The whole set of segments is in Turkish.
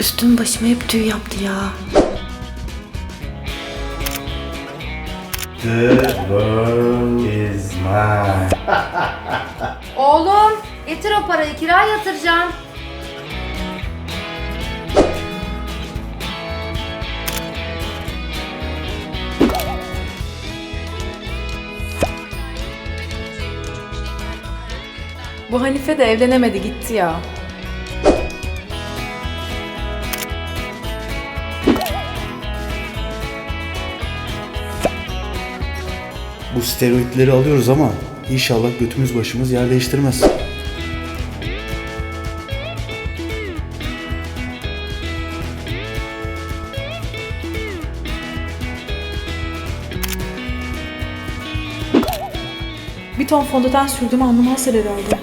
Üstüm başıma hep tüy yaptı ya. The world is mine. Oğlum getir o parayı kira yatıracağım. Bu Hanife de evlenemedi gitti ya. Bu steroidleri alıyoruz ama inşallah götümüz başımız yer değiştirmez. Bir ton fondöten sürdüğümü anlamazlar herhalde.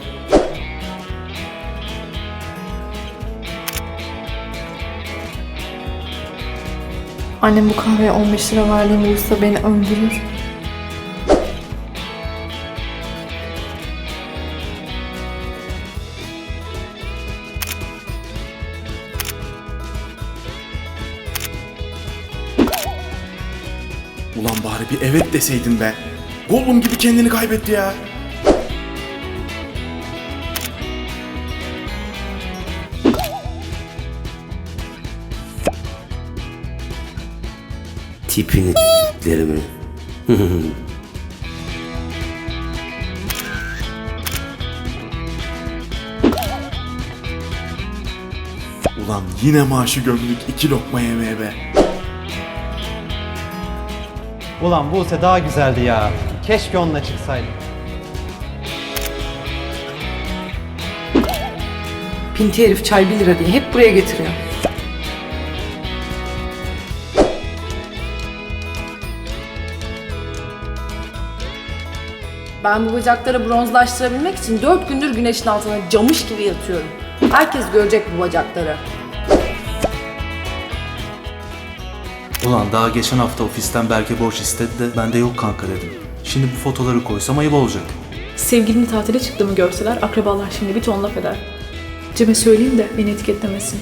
Annem bu kahveye 15 lira verdiğimi bulursa beni öldürür. Ulan bari bir evet deseydin be. Gollum gibi kendini kaybetti ya. Tipini derimi. Ulan yine maaşı gömdük iki lokma yemeğe be. Ulan Buse daha güzeldi ya. Keşke onunla çıksaydım. Pinti herif çay 1 lira diye hep buraya getiriyor. Ben bu bacakları bronzlaştırabilmek için 4 gündür güneşin altına camış gibi yatıyorum. Herkes görecek bu bacakları. Ulan daha geçen hafta ofisten Berke borç istedi de ben de yok kanka dedim. Şimdi bu fotoları koysam ayıp olacak. Sevgilini tatile çıktığımı görseler akrabalar şimdi bir ton laf eder. Cem'e söyleyeyim de beni etiketlemesin.